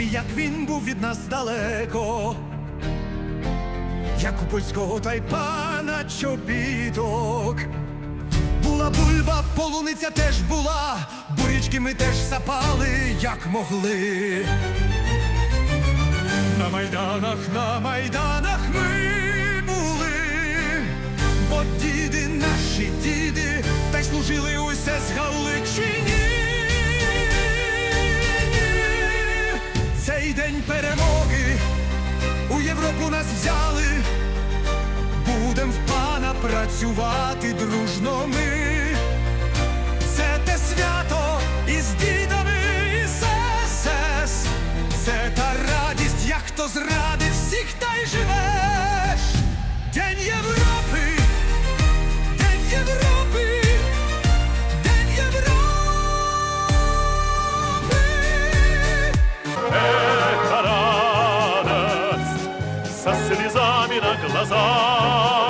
як він був від нас далеко, як у польського та й пана чобіток. Була бульба, полуниця теж була, бурячки ми теж сапали, як могли. На майданах, на майданах ми були, бо діди, наші діди, та й служили усе з Галичині. У нас взяли, будем в пана працювати дружно ми. Це те свято із дідами і СС Це та радість, як хто зрадив всіх та й жив со слезами на глазах.